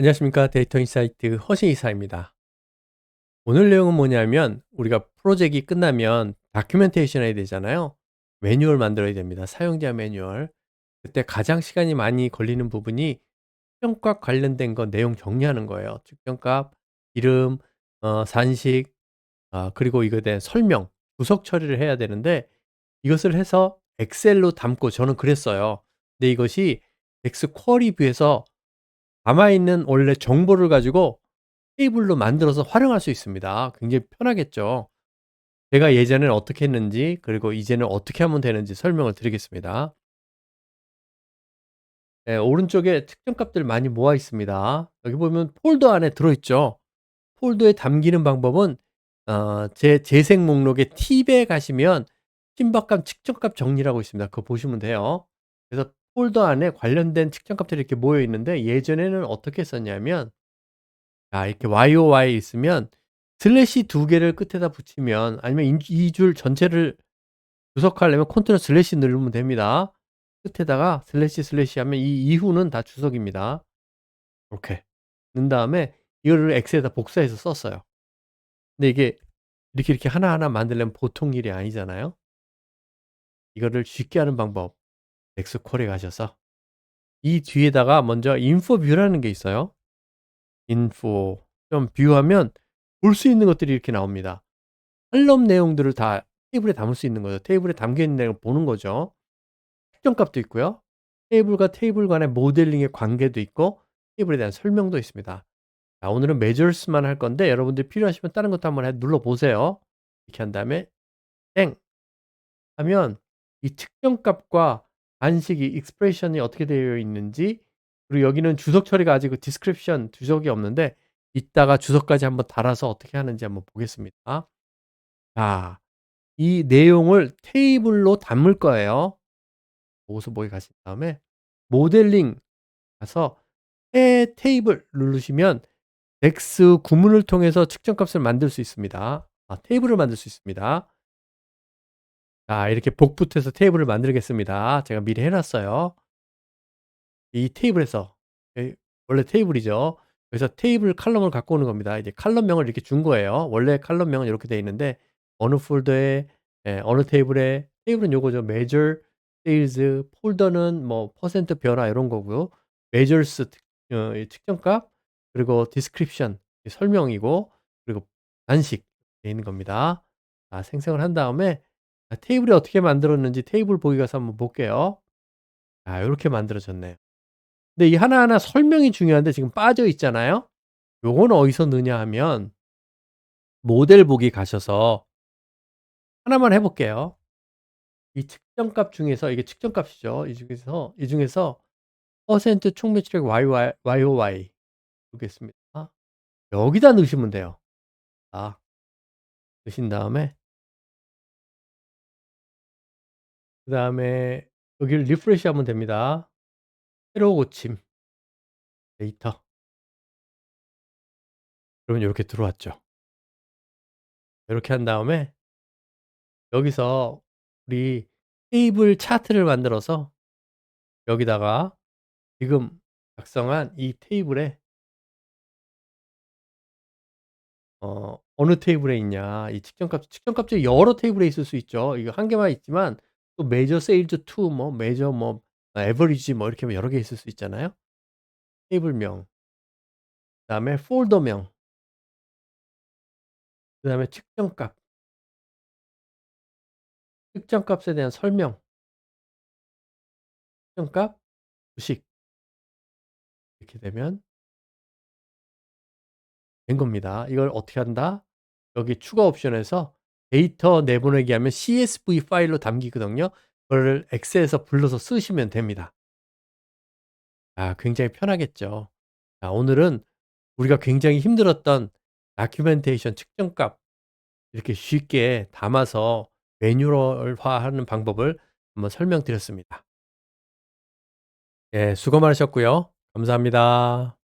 안녕하십니까. 데이터 인사이트 허신 이사입니다. 오늘 내용은 뭐냐면 우리가 프로젝트가 끝나면 다큐멘테이션 해야 되잖아요. 매뉴얼 만들어야 됩니다. 사용자 매뉴얼. 그때 가장 시간이 많이 걸리는 부분이 측정값 관련된 거 내용 정리하는 거예요. 측정값, 이름, 어, 산식, 아, 그리고 이거에 대한 설명, 주석 처리를 해야 되는데 이것을 해서 엑셀로 담고 저는 그랬어요. 근데 이것이 엑스 쿼리 뷰에서 남아있는 원래 정보를 가지고 테이블로 만들어서 활용할 수 있습니다. 굉장히 편하겠죠. 제가 예전에는 어떻게 했는지 그리고 이제는 어떻게 하면 되는지 설명을 드리겠습니다. 네, 오른쪽에 특정 값들 많이 모아 있습니다. 여기 보면 폴더 안에 들어있죠. 폴더에 담기는 방법은 어, 제 재생 목록에 팁에 가시면 신박감 측정값 정리라고 있습니다. 그거 보시면 돼요. 그래서 폴더 안에 관련된 측정값들이 이렇게 모여 있는데 예전에는 어떻게 썼냐면 자 이렇게 YOY 있으면 슬래시 두 개를 끝에다 붙이면 아니면 이 줄 전체를 주석하려면 컨트롤 슬래시 누르면 됩니다. 끝에다가 슬래시 슬래시 하면 이 이후는 다 주석입니다. 이렇게 넣은 다음에 이거를 엑셀에다 복사해서 썼어요. 근데 이게 이렇게 이렇게 하나하나 만들려면 보통 일이 아니잖아요. 이거를 쉽게 하는 방법 엑스콜에 가셔서 이 뒤에다가 먼저 인포 뷰라는 게 있어요. 인포 좀 뷰하면 볼 수 있는 것들이 이렇게 나옵니다. 칼럼 내용들을 다 테이블에 담을 수 있는 거죠. 테이블에 담겨 있는 내용을 보는 거죠. 특정값도 있고요. 테이블과 테이블 간의 모델링의 관계도 있고 테이블에 대한 설명도 있습니다. 자, 오늘은 메저스만 할 건데 여러분들 필요하시면 다른 것도 한번 해 눌러 보세요. 이렇게 한 다음에 땡 하면 이 측정값과 안식이 익스프레션이 어떻게 되어 있는지 그리고 여기는 주석 처리가 아직 그 디스크립션 주석이 없는데 이따가 주석까지 한번 달아서 어떻게 하는지 한번 보겠습니다. 자, 이 내용을 테이블로 담을 거예요. 보고서 보기 가신 다음에 모델링 가서 새 테이블 누르시면 덱스 구문을 통해서 측정값을 만들 수 있습니다. 아, 테이블을 만들 수 있습니다. 자, 이렇게 복붙해서 테이블을 만들겠습니다. 제가 미리 해놨어요. 이 테이블에서 원래 테이블이죠. 그래서 테이블 칼럼을 갖고 오는 겁니다. 이제 칼럼명을 이렇게 준 거예요. 원래 칼럼명은 이렇게 되어 있는데 어느 폴더에 예, 어느 테이블에 테이블은 요거죠. measure, sales, 폴더는 뭐 퍼센트 변화 이런 거고요. measures 어, 측정값 그리고 description 설명이고 그리고 단식 되어 있는 겁니다. 자, 생성을 한 다음에 자, 테이블이 어떻게 만들었는지 테이블 보기 가서 한번 볼게요. 아, 요렇게 만들어졌네요. 근데 이 하나하나 설명이 중요한데 지금 빠져 있잖아요. 요건 어디서 넣냐 하면 모델 보기 가셔서 하나만 해 볼게요. 이 측정값 중에서 이게 측정값이죠. 이 중에서 이 중에서 퍼센트 총 매출액 YY YOY 보겠습니다. 여기다 넣으시면 돼요. 아. 넣으신 다음에 그다음에 여기를 리프레시 하면 됩니다. 새로 고침. 데이터. 그러면 이렇게 들어왔죠. 이렇게 한 다음에 여기서 우리 테이블 차트를 만들어서 여기다가 지금 작성한 이 테이블에 어 어느 테이블에 있냐. 이 측정값 측정값이 여러 테이블에 있을 수 있죠. 이거 한 개만 있지만 또 메저 세일즈 투 뭐 메저 뭐 에버리지 뭐 이렇게 여러 개 있을 수 있잖아요. 테이블명. 그다음에 폴더명. 그다음에 측정값. 측정값에 대한 설명. 측정값, 주식. 이렇게 되면 된 겁니다. 이걸 어떻게 한다? 여기 추가 옵션에서 데이터 내보내기 하면 CSV 파일로 담기거든요. 그거를 엑셀에서 불러서 쓰시면 됩니다. 아, 굉장히 편하겠죠. 자, 오늘은 우리가 굉장히 힘들었던 다큐멘테이션 측정값 이렇게 쉽게 담아서 매뉴얼화하는 방법을 한번 설명드렸습니다. 예, 수고 많으셨고요. 감사합니다.